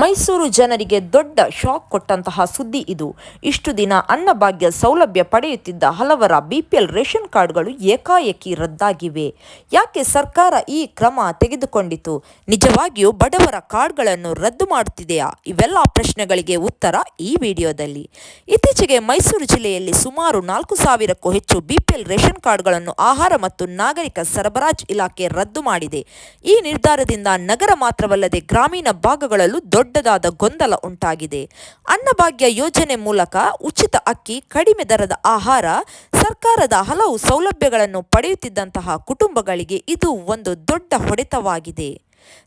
ಮೈಸೂರು ಜನರಿಗೆ ದೊಡ್ಡ ಶಾಕ್ ಕೊಟ್ಟಂತಹ ಸುದ್ದಿ ಇದು. ಇಷ್ಟು ದಿನ ಅನ್ನಭಾಗ್ಯ ಸೌಲಭ್ಯ ಪಡೆಯುತ್ತಿದ್ದ ಹಲವರ ಬಿಪಿಎಲ್ ರೇಷನ್ ಕಾರ್ಡ್ಗಳು ಏಕಾಏಕಿ ರದ್ದಾಗಿವೆ. ಯಾಕೆ ಸರ್ಕಾರ ಈ ಕ್ರಮ ತೆಗೆದುಕೊಂಡಿತು? ನಿಜವಾಗಿಯೂ ಬಡವರ ಕಾರ್ಡ್ಗಳನ್ನು ರದ್ದು ಮಾಡುತ್ತಿದೆಯಾ? ಇವೆಲ್ಲ ಪ್ರಶ್ನೆಗಳಿಗೆ ಉತ್ತರ ಈ ವಿಡಿಯೋದಲ್ಲಿ. ಇತ್ತೀಚೆಗೆ ಮೈಸೂರು ಜಿಲ್ಲೆಯಲ್ಲಿ ಸುಮಾರು ನಾಲ್ಕು ಸಾವಿರಕ್ಕೂ ಹೆಚ್ಚು ಬಿಪಿಎಲ್ ರೇಷನ್ ಕಾರ್ಡ್ಗಳನ್ನು ಆಹಾರ ಮತ್ತು ನಾಗರಿಕ ಸರಬರಾಜು ಇಲಾಖೆ ರದ್ದು ಮಾಡಿದೆ. ಈ ನಿರ್ಧಾರದಿಂದ ನಗರ ಮಾತ್ರವಲ್ಲದೆ ಗ್ರಾಮೀಣ ಭಾಗಗಳಲ್ಲೂ ದೊಡ್ಡದಾದ ಗೊಂದಲ ಉಂಟಾಗಿದೆ. ಅನ್ನಭಾಗ್ಯ ಯೋಜನೆ ಮೂಲಕ ಉಚಿತ ಅಕ್ಕಿ, ಕಡಿಮೆ ದರದ ಆಹಾರ, ಸರ್ಕಾರದ ಹಲವು ಸೌಲಭ್ಯಗಳನ್ನು ಪಡೆಯುತ್ತಿದ್ದಂತಹ ಕುಟುಂಬಗಳಿಗೆ ಇದು ಒಂದು ದೊಡ್ಡ ಹೊಡೆತವಾಗಿದೆ.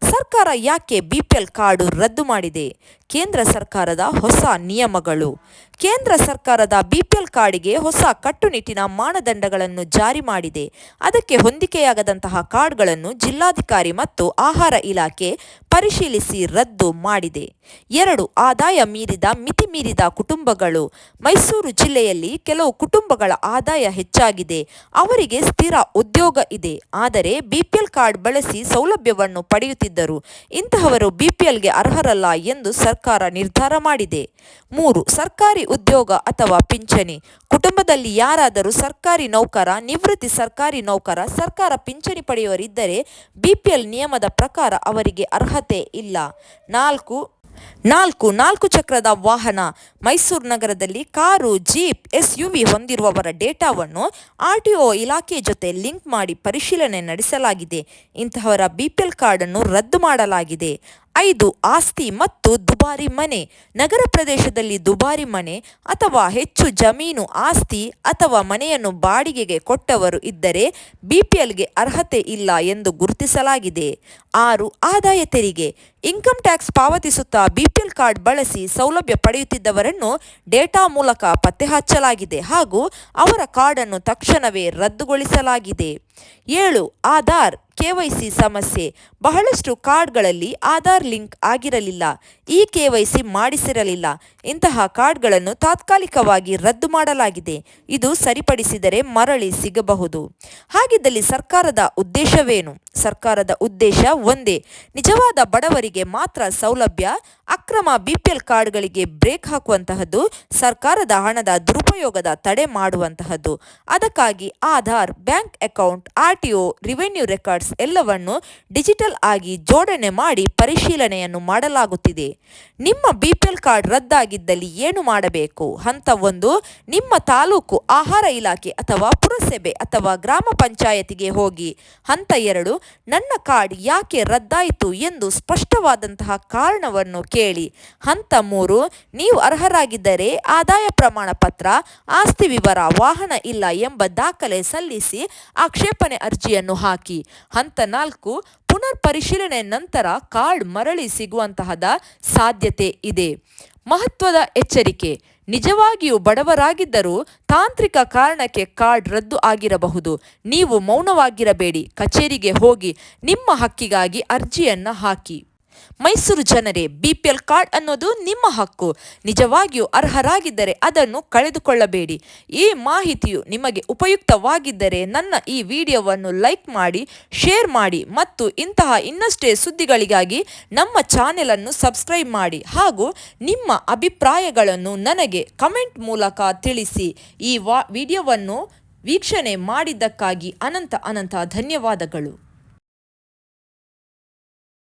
ಸರ್ಕಾರ ಯಾಕೆ ಬಿಪಿಎಲ್ ಕಾರ್ಡು ರದ್ದು ಮಾಡಿದೆ? ಕೇಂದ್ರ ಸರ್ಕಾರದ ಹೊಸ ನಿಯಮಗಳು. ಕೇಂದ್ರ ಸರ್ಕಾರದ ಬಿಪಿಎಲ್ ಕಾರ್ಡಿಗೆ ಹೊಸ ಕಟ್ಟುನಿಟ್ಟಿನ ಮಾನದಂಡಗಳನ್ನು ಜಾರಿ ಮಾಡಿದೆ. ಅದಕ್ಕೆ ಹೊಂದಿಕೆಯಾಗದಂತಹ ಕಾರ್ಡ್ಗಳನ್ನು ಜಿಲ್ಲಾಧಿಕಾರಿ ಮತ್ತು ಆಹಾರ ಇಲಾಖೆ ಪರಿಶೀಲಿಸಿ ರದ್ದು ಮಾಡಿದೆ. ಎರಡು ಆದಾಯ ಮೀರಿದ ಮಿತಿ ಮೀರಿದ ಕುಟುಂಬಗಳು. ಮೈಸೂರು ಜಿಲ್ಲೆಯಲ್ಲಿ ಕೆಲವು ಕುಟುಂಬಗಳ ಆದಾಯ ಹೆಚ್ಚಾಗಿದೆ. ಅವರಿಗೆ ಸ್ಥಿರ ಉದ್ಯೋಗ ಇದೆ. ಆದರೆ ಬಿಪಿಎಲ್ ಕಾರ್ಡ್ ಬಳಸಿ ಸೌಲಭ್ಯವನ್ನು ಪಡೆಯುತ್ತಿದ್ದರು. ಇಂತಹವರು ಬಿಪಿಎಲ್ಗೆ ಅರ್ಹರಲ್ಲ ಎಂದು ಸರ್ಕಾರ ನಿರ್ಧಾರ ಮಾಡಿದೆ. ಮೂರು, ಸರ್ಕಾರಿ ಉದ್ಯೋಗ ಅಥವಾ ಪಿಂಚಣಿ. ಕುಟುಂಬದಲ್ಲಿ ಯಾರಾದರೂ ಸರ್ಕಾರಿ ನೌಕರ, ನಿವೃತ್ತಿ ಸರ್ಕಾರಿ ನೌಕರ, ಸರ್ಕಾರ ಪಿಂಚಣಿ ಪಡೆಯುವರಿದ್ದರೆ ಬಿಪಿಎಲ್ ನಿಯಮದ ಪ್ರಕಾರ ಅವರಿಗೆ ಅರ್ಹತೆ ಇಲ್ಲ. ನಾಲ್ಕು ನಾಲ್ಕು ನಾಲ್ಕು ಚಕ್ರದ ವಾಹನ ಮೈಸೂರು ನಗರದಲ್ಲಿ car, jeep S U V ಹೊಂದಿರುವವರ ಡೇಟಾವನ್ನು ಆರ್ಟಿಒ ಇಲಾಖೆ ಜೊತೆ ಲಿಂಕ್ ಮಾಡಿ ಪರಿಶೀಲನೆ ನಡೆಸಲಾಗಿದೆ. ಇಂತಹವರ ಬಿಪಿಎಲ್ ಕಾರ್ಡನ್ನು ರದ್ದು ಮಾಡಲಾಗಿದೆ. ಐದು ಆಸ್ತಿ ಮತ್ತು ದುಬಾರಿ ಮನೆ. ನಗರ ಪ್ರದೇಶದಲ್ಲಿ ದುಬಾರಿ ಮನೆ ಅಥವಾ ಹೆಚ್ಚು ಜಮೀನು ಆಸ್ತಿ ಅಥವಾ ಮನೆಯನ್ನು ಬಾಡಿಗೆಗೆ ಕೊಟ್ಟವರು ಇದ್ದರೆ ಬಿಪಿಎಲ್ಗೆ ಅರ್ಹತೆ ಇಲ್ಲ ಎಂದು ಗುರುತಿಸಲಾಗಿದೆ. ಆರು, ಆದಾಯ ತೆರಿಗೆ. ಇನ್ಕಮ್ ಟ್ಯಾಕ್ಸ್ ಪಾವತಿಸುತ್ತಾ ಬಿಪಿಎಲ್ ಕಾರ್ಡ್ ಬಳಸಿ ಸೌಲಭ್ಯ ಪಡೆಯುತ್ತಿದ್ದವರನ್ನು ಡೇಟಾ ಮೂಲಕ ಪತ್ತೆ ಹಚ್ಚಲಾಗಿದೆ ಹಾಗೂ ಅವರ ಕಾರ್ಡನ್ನು ತಕ್ಷಣವೇ ರದ್ದುಗೊಳಿಸಲಾಗಿದೆ. ಏಳು, ಆಧಾರ್ ಕೆವೈಸಿ ಸಮಸ್ಯೆ. ಬಹಳಷ್ಟು ಕಾರ್ಡ್ಗಳಲ್ಲಿ ಆಧಾರ್ ಲಿಂಕ್ ಆಗಿರಲಿಲ್ಲ. ಈ ಕೆವೈಸಿ ಮಾಡಿಸಿರಲಿಲ್ಲ. ಇಂತಹ ಕಾರ್ಡ್ಗಳನ್ನು ತಾತ್ಕಾಲಿಕವಾಗಿ ರದ್ದು ಮಾಡಲಾಗಿದೆ. ಇದು ಸರಿಪಡಿಸಿದರೆ ಮರಳಿ ಸಿಗಬಹುದು. ಹಾಗಿದ್ದಲ್ಲಿ ಸರ್ಕಾರದ ಉದ್ದೇಶವೇನು? ಸರ್ಕಾರದ ಉದ್ದೇಶ ಒಂದೇ. ನಿಜವಾದ ಬಡವರಿಗೆ ಮಾತ್ರ ಸೌಲಭ್ಯ, ಅಕ್ರಮ ಬಿಪಿಎಲ್ ಕಾರ್ಡ್ಗಳಿಗೆ ಬ್ರೇಕ್ ಹಾಕುವಂತಹದ್ದು, ಸರ್ಕಾರದ ಹಣದ ದುರುಪಯೋಗದ ತಡೆ ಮಾಡುವಂತಹದ್ದು. ಅದಕ್ಕಾಗಿ Aadhaar, bank account, R T O, revenue records ಎಲ್ಲವನ್ನು ಡಿಜಿಟಲ್ ಆಗಿ ಜೋಡಣೆ ಮಾಡಿ ಪರಿಶೀಲನೆಯನ್ನು ಮಾಡಲಾಗುತ್ತಿದೆ. ನಿಮ್ಮ ಬಿಪಿಎಲ್ ಕಾರ್ಡ್ ರದ್ದಾಗಿದ್ದಲ್ಲಿ ಏನು ಮಾಡಬೇಕು? ಹಂತ ಒಂದು, ನಿಮ್ಮ ತಾಲೂಕು ಆಹಾರ ಇಲಾಖೆ ಅಥವಾ ಪುರಸಭೆ ಅಥವಾ ಗ್ರಾಮ ಪಂಚಾಯತಿಗೆ ಹೋಗಿ. ಹಂತ ಎರಡು ನನ್ನ ಕಾರ್ಡ್ ಯಾಕೆ ರದ್ದಾಯಿತು ಎಂದು ಸ್ಪಷ್ಟವಾದಂತಹ ಕಾರಣವನ್ನು ಕೇಳಿ. ಹಂತ ಮೂರು, ನೀವು ಅರ್ಹರಾಗಿದ್ದರೆ ಆದಾಯ ಪ್ರಮಾಣ ಪತ್ರ, ಆಸ್ತಿ ವಿವರ, ವಾಹನ ಇಲ್ಲ ಎಂಬ ದಾಖಲೆ ಸಲ್ಲಿಸಿ ಆಕ್ಷೇಪಣೆ ಅರ್ಜಿಯನ್ನು ಹಾಕಿ. ಹಂತ ನಾಲ್ಕು ಪುನರ್ ಪರಿಶೀಲನೆ ನಂತರ ಕಾರ್ಡ್ ಮರಳಿ ಸಿಗುವಂತಹದ ಸಾಧ್ಯತೆ ಇದೆ. ಮಹತ್ವದ ಎಚ್ಚರಿಕೆ ನಿಜವಾಗಿಯೂ ಬಡವರಾಗಿದ್ದರೂ ತಾಂತ್ರಿಕ ಕಾರಣಕ್ಕೆ ಕಾರ್ಡ್ ರದ್ದು ಆಗಿರಬಹುದು. ನೀವು ಮೌನವಾಗಿರಬೇಡಿ. ಕಚೇರಿಗೆ ಹೋಗಿ ನಿಮ್ಮ ಹಕ್ಕಿಗಾಗಿ ಅರ್ಜಿಯನ್ನು ಹಾಕಿ. ಮೈಸೂರು ಜನರೇ ಬಿಪಿಎಲ್ ಕಾರ್ಡ್ ಅನ್ನೋದು ನಿಮ್ಮ ಹಕ್ಕು. ನಿಜವಾಗಿಯೂ ಅರ್ಹರಾಗಿದ್ದರೆ ಅದನ್ನು ಕಳೆದುಕೊಳ್ಳಬೇಡಿ. ಈ ಮಾಹಿತಿಯು ನಿಮಗೆ ಉಪಯುಕ್ತವಾಗಿದ್ದರೆ ನನ್ನ ಈ ವಿಡಿಯೋವನ್ನು ಲೈಕ್ ಮಾಡಿ, ಶೇರ್ ಮಾಡಿ ಮತ್ತು ಇಂತಹ ಇನ್ನಷ್ಟೇ ಸುದ್ದಿಗಳಿಗಾಗಿ ನಮ್ಮ ಚಾನೆಲನ್ನು ಸಬ್ಸ್ಕ್ರೈಬ್ ಮಾಡಿ ಹಾಗೂ ನಿಮ್ಮ ಅಭಿಪ್ರಾಯಗಳನ್ನು ನನಗೆ ಕಮೆಂಟ್ ಮೂಲಕ ತಿಳಿಸಿ. ಈ ವಾ, ವಿಡಿಯೋವನ್ನು ವೀಕ್ಷಣೆ ಮಾಡಿದ್ದಕ್ಕಾಗಿ ಅನಂತ ಅನಂತ ಧನ್ಯವಾದಗಳು.